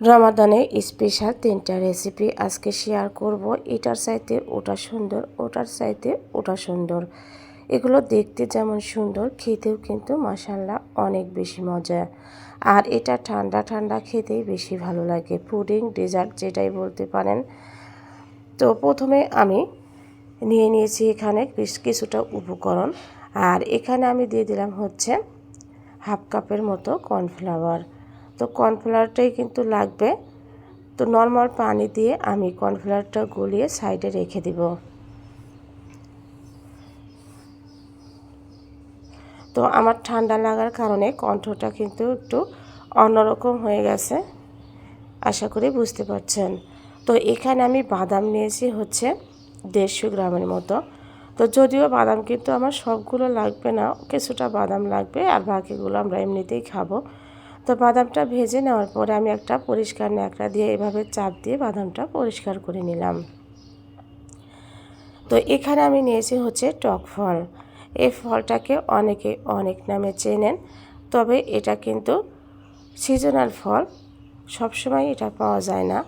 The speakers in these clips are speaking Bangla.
রমাদানে স্পেশাল তিনটা রেসিপি আজকে শেয়ার করব। এটার চাইতে ওটা সুন্দর, ওটার চাইতে ওটা সুন্দর। এগুলো দেখতে যেমন সুন্দর, খেতেও কিন্তু মাসাল্লাহ অনেক বেশি মজা। আর এটা ঠান্ডা ঠান্ডা খেতেই বেশি ভালো লাগে। পুডিং ডেজার্ট যেটাই বলতে পারেন। তো প্রথমে আমি নিয়ে নিয়েছি এখানে বেশ কিছুটা উপকরণ। আর এখানে আমি দিয়ে দিলাম হচ্ছে হাফ কাপের মতো কর্নফ্লাওয়ার তো কর্নফ্লাওয়ারটাই কিন্তু লাগবে। তো নর্মাল পানি দিয়ে আমি কর্নফ্লাওয়ারটা গলিয়ে সাইডে রেখে দিব। তো আমার ঠান্ডা লাগার কারণে কণ্ঠটা কিন্তু একটু অন্যরকম হয়ে গেছে। আশা করি বুঝতে পারছেন। তো এখানে আমি বাদাম নিয়েছি হচ্ছে দেড়শো গ্রামের মতো। তো যদিও বাদাম কিন্তু আমার সবগুলো লাগবে না, কিছুটা বাদাম লাগবে আর বাকিগুলো আমরা এমনিতেই খাব। তো বাদামটা ভেজে নেওয়ার পরে আমি একটা পরিষ্কার ন্যাকড়া দিয়ে এভাবে চাপ দিয়ে বাদামটা পরিষ্কার করে নিলাম। তো এখানে আমি নিয়েছি হচ্ছে টক ফল। এই ফলটাকে অনেকে অনেক নামে চেনেন, তবে এটা কিন্তু সিজনাল ফল, সবসময় এটা পাওয়া যায় না।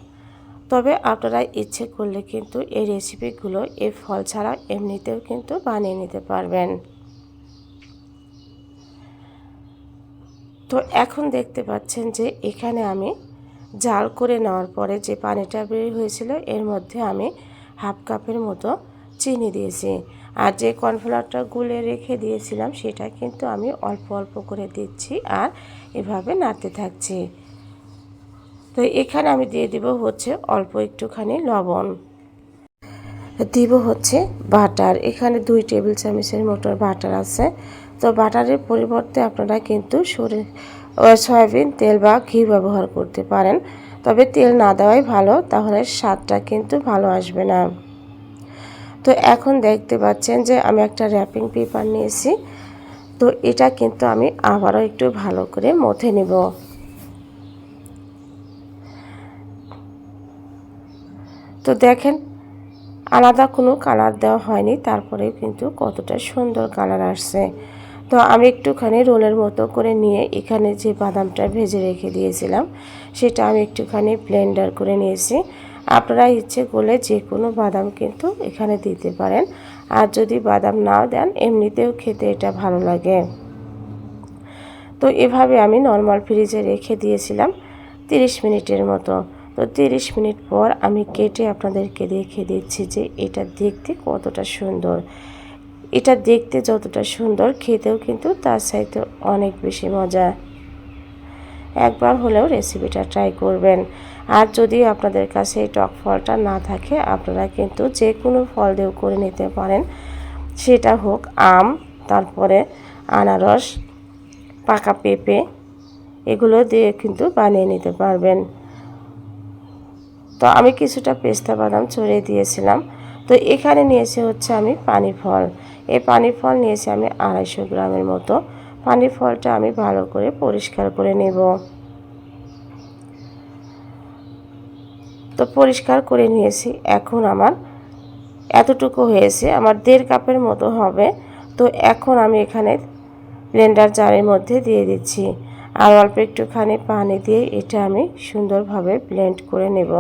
তবে আপনারা ইচ্ছে করলে কিন্তু এই রেসিপিগুলো এই ফল ছাড়া এমনিতেও কিন্তু বানিয়ে নিতে পারবেন। তো এখন দেখতে পাচ্ছেন যে এখানে আমি জাল করে নেওয়ার পরে যে পানিটা বের হয়েছিল, এর মধ্যে আমি হাফ কাপের মতো চিনি দিয়েছি। আর যে কর্নফ্লাওয়ারটা গুলে রেখে দিয়েছিলাম, সেটা কিন্তু আমি অল্প অল্প করে দিচ্ছি আর এভাবে নাড়তে থাকছি। তো এখানে আমি দিয়ে দিব হচ্ছে অল্প একটুখানি লবণ। দিব হচ্ছে বাটার। এখানে দুই টেবিল চামচের মতো বাটার আছে। তো বাটারের পরিবর্তে আপনারা কিন্তু সরে সয়াবিন, তেল বা ঘি ব্যবহার করতে পারেন। তবে তেল না দেওয়াই ভালো, তাহলে স্বাদটা কিন্তু ভালো আসবে না। তো এখন দেখতে পাচ্ছেন যে আমি একটা র্যাপিং পেপার নিয়েছি। তো এটা কিন্তু আমি আবারও একটু ভালো করে মথে নেব। তো দেখেন, আলাদা কোনো কালার দেওয়া হয়নি, তারপরেও কিন্তু কতটা সুন্দর কালার আসছে। তো আমি একটুখানি রোলের মতো করে নিয়ে এখানে যে বাদামটা ভেজে রেখে দিয়েছিলাম, সেটা আমি একটুখানি ব্লেন্ডার করে নিয়েছি। আপনারা ইচ্ছে করলে যে কোনো বাদাম কিন্তু এখানে দিতে পারেন। আর যদি বাদাম নাও দেন, এমনিতেও খেতে এটা ভালো লাগে। তো এভাবে আমি নর্মাল ফ্রিজে রেখে দিয়েছিলাম 30 মিনিটের মতো। তো তিরিশ মিনিট পর আমি কেটে আপনাদেরকে দেখে দিচ্ছি যে এটা দেখতে কতটা সুন্দর। এটা দেখতে যতটা সুন্দর, খেতেও কিন্তু তার সাথে অনেক বেশি মজা। একবার হলেও রেসিপিটা ট্রাই করবেন। আর যদি আপনাদের কাছে এই টক ফলটা না থাকে, আপনারা কিন্তু যে কোনো ফল দিয়েও করে নিতে পারেন। সেটা হোক আম, তারপরে আনারস, পাকা পেঁপে, এগুলো দিয়ে কিন্তু বানিয়ে নিতে পারবেন। তো আমি কিছুটা পেস্তা বাদাম ছড়িয়ে দিয়েছিলাম। তো এখানে নিয়েছি হচ্ছে আমি পানি ফল। এই পানি ফল নিয়েছি আমি আড়াইশো গ্রামের মতো। পানি ফলটা আমি ভালো করে পরিষ্কার করে নেব। তো পরিষ্কার করে নিয়েছি। এখন আমার এতটুকু হয়েছে, আমার দেড় কাপের মতো হবে। তো এখন আমি এখানে ব্লেন্ডার জারের মধ্যে দিয়ে দিচ্ছি। আর অল্প একটুখানি পানি দিয়ে এটা আমি সুন্দরভাবে ব্লেন্ড করে নেব।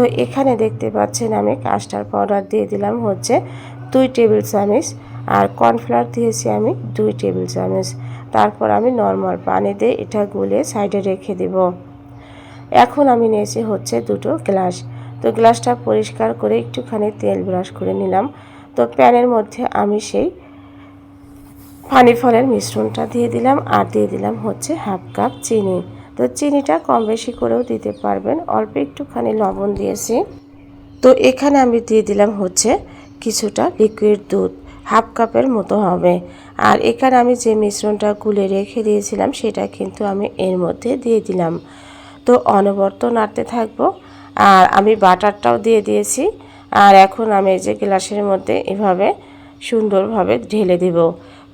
তো এখানে দেখতে পাচ্ছেন আমি কাস্টার পাউডার দিয়ে দিলাম হচ্ছে দুই টেবিল চামচ আর কর্নফ্লাওয়ার দিয়েছি আমি দুই টেবিল চামচ। তারপর আমি নর্মাল পানি দিয়ে এটা গুলিয়ে সাইডে রেখে দেব। এখন আমি নিয়েছি হচ্ছে দুটো গ্লাস। তো গ্লাসটা পরিষ্কার করে একটুখানি তেল ব্রাশ করে নিলাম। তো প্যানের মধ্যে আমি সেই পানি ফলের মিশ্রণটা দিয়ে দিলাম আর দিয়ে দিলাম হচ্ছে হাফ কাপ চিনি। তো চিনিটা কম বেশি করেও দিতে পারবেন। অল্প একটুখানি লবণ দিয়েছি। তো এখানে আমি দিয়ে দিলাম হচ্ছে কিছুটা লিকুইড দুধ, হাফ কাপের মতো হবে। আর এখানে আমি যে মিশ্রণটা গুলে রেখে দিয়েছিলাম, সেটা কিন্তু আমি এর মধ্যে দিয়ে দিলাম। তো অনবর্ত নাড়তে থাকব। আর আমি বাটারটাও দিয়ে দিয়েছি। আর এখন আমি এই যে গ্লাসের মধ্যে এভাবে সুন্দরভাবে ঢেলে দেব।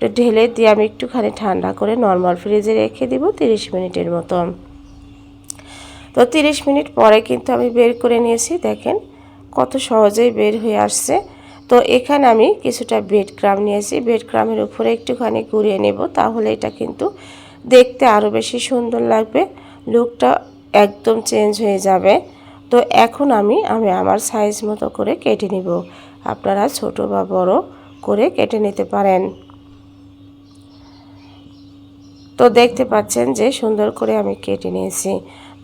তো ঢেলে দিয়ে আমি একটুখানি ঠান্ডা করে নর্মাল ফ্রিজে রেখে দিব তিরিশ মিনিটের মতো। তো তিরিশ মিনিট পরে কিন্তু আমি বের করে নিয়েছি, দেখেন কত সহজেই বের হয়ে আসছে। তো এখানে আমি কিছুটা বেড ক্রাম নিয়েছি বেড ক্রামের উপরে একটুখানি ঘুরিয়ে নেব, তাহলে এটা কিন্তু দেখতে আরও বেশি সুন্দর লাগবে লুকটা একদম চেঞ্জ হয়ে যাবে। তো এখন আমি আমি আমার সাইজ মতো করে কেটে নিব। আপনারা ছোট বা বড় করে কেটে নিতে পারেন। তো দেখতে পাচ্ছেন যে সুন্দর করে আমি কেটে নিয়েছি।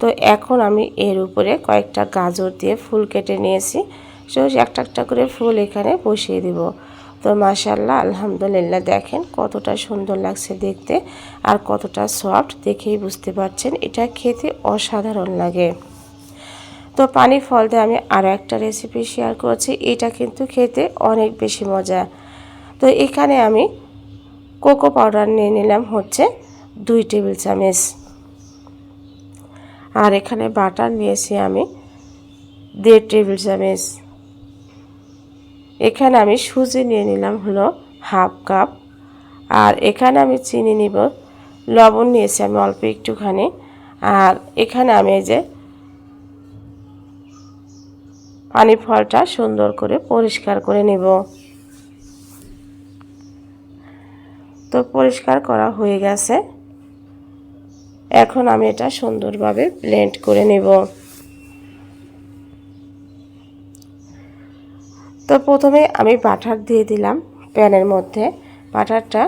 তো এখন আমি এর উপরে কয়েকটা গাজর দিয়ে ফুল কেটে নিয়েছি। তো একটা একটা করে ফুল এখানে বসিয়ে দিব। তো মাশাল্লাহ আলহামদুলিল্লাহ, দেখেন কতটা সুন্দর লাগছে দেখতে আর কতটা সফট দেখেই বুঝতে পারছেন। এটা খেতে অসাধারণ লাগে। তো পানি ফল দিয়ে আমি আরও একটা রেসিপি শেয়ার করছি। এটা কিন্তু খেতে অনেক বেশি মজা। তো এখানে আমি কোকো পাউডার নিয়ে নিলাম হচ্ছে দুই টেবিল চামচ। আর এখানে বাটার নিয়েছি আমি দেড় টেবিল চামচ। এখানে আমি সুজি নিয়ে নিলাম হলো হাফ কাপ। আর এখানে আমি চিনি নিব, লবণ নিয়েছি আমি অল্প একটুখানি। আর এখানে আমি যে পানি ফলটা সুন্দর করে পরিষ্কার করে নেব। তো পরিষ্কার করা হয়ে গেছে। এখন আমি এটা সুন্দরভাবে ব্লেন্ড করে নেব। তো প্রথমে আমি বাটার দিয়ে দিলাম প্যানের মধ্যে। বাটারটা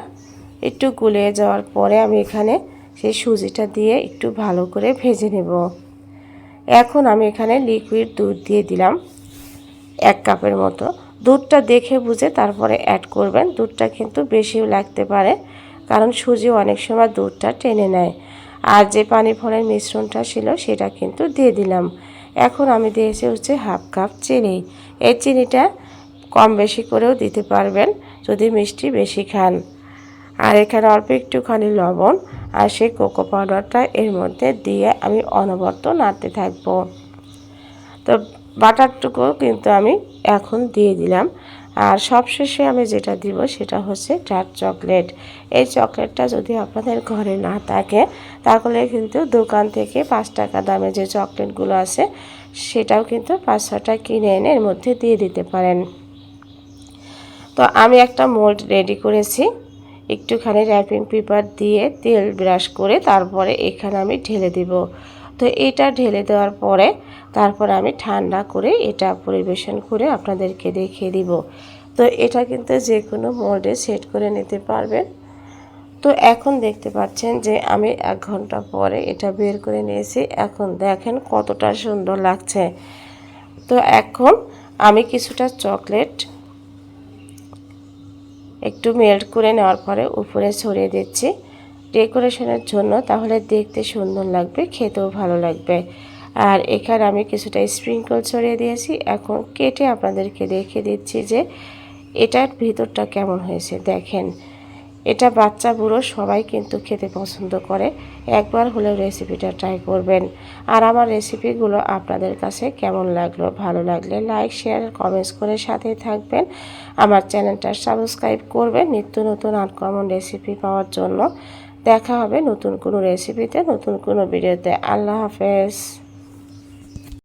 একটু গুলিয়ে যাওয়ার পরে আমি এখানে সেই সুজিটা দিয়ে একটু ভালো করে ভেজে নেব। এখন আমি এখানে লিকুইড দুধ দিয়ে দিলাম এক কাপের মতো। দুধটা দেখে বুঝে তারপরে অ্যাড করবেন। দুধটা কিন্তু বেশিও লাগতে পারে, কারণ সুজি অনেক সময় দুধটা টেনে নেয়। আর যে পানি ফলের মিশ্রণটা ছিল সেটা কিন্তু দিয়ে দিলাম। এখন আমি দিয়েছি হচ্ছে হাফ কাপ চিনি। এই চিনিটা কম বেশি করেও দিতে পারবেন যদি মিষ্টি বেশি খান। আর এখানে অল্প একটুখানি লবণ আর সেই কোকো পাউডারটা এর মধ্যে দিয়ে আমি অনবরত নাড়তে থাকব। তো বাটারটুকু কিন্তু আমি এখন দিয়ে দিলাম। আর সবশেষে আমি যেটা দিব সেটা হচ্ছে ডার্ক চকলেট। এই চকলেটটা যদি আপনাদের ঘরে না থাকে, তাহলে কিন্তু দোকান থেকে পাঁচ টাকা দামে যে চকলেটগুলো আছে, সেটাও কিন্তু পাঁচ ছটা কিনে এনে এর মধ্যে দিয়ে দিতে পারেন। তো আমি একটা মোল্ড রেডি করেছি, একটুখানি র্যাপিং পেপার দিয়ে তেল ব্রাশ করে তারপরে এখানে আমি ঢেলে দিব। তো এটা ঢেলে দেওয়ার পরে তারপর আমি ঠান্ডা করে এটা পরিবেশন করে আপনাদেরকে দেখিয়ে দিব। তো এটা কিন্তু যে কোনো মোল্ডে সেট করে নিতে পারবেন। তো এখন দেখতে পাচ্ছেন যে আমি এক ঘণ্টা পরে এটা বের করে নিয়েছি। এখন দেখেন কতটা সুন্দর লাগছে। তো এখন আমি কিছুটা চকলেট একটু মেল্ট করে নেওয়ার পরে উপরে ছড়িয়ে দিচ্ছি। ডেকোরেশনের জন্য তাহলে দেখতে সুন্দর লাগবে, খেতেও ভালো লাগবে। আর এখানে আমি কিছুটা স্প্রিঙ্কল ছড়িয়ে দিয়েছি। এখন কেটে আপনাদেরকে দেখিয়ে দিচ্ছি যে এটার ভিতরটা কেমন হয়েছে। দেখেন, এটা বাচ্চা বুড়ো সবাই কিন্তু খেতে পছন্দ করে। একবার হলেও রেসিপিটা ট্রাই করবেন। আর আমার রেসিপিগুলো আপনাদের কাছে কেমন লাগল, ভালো লাগলে লাইক, শেয়ার, কমেন্টস করে সাথে থাকবেন। আমার চ্যানেলটা সাবস্ক্রাইব করবেন নিত্য নতুন আনকমন রেসিপি পাওয়ার জন্য। দেখা হবে নতুন কোনো রেসিপিতে নতুন কোনো ভিডিওতে আল্লাহ হাফেজ।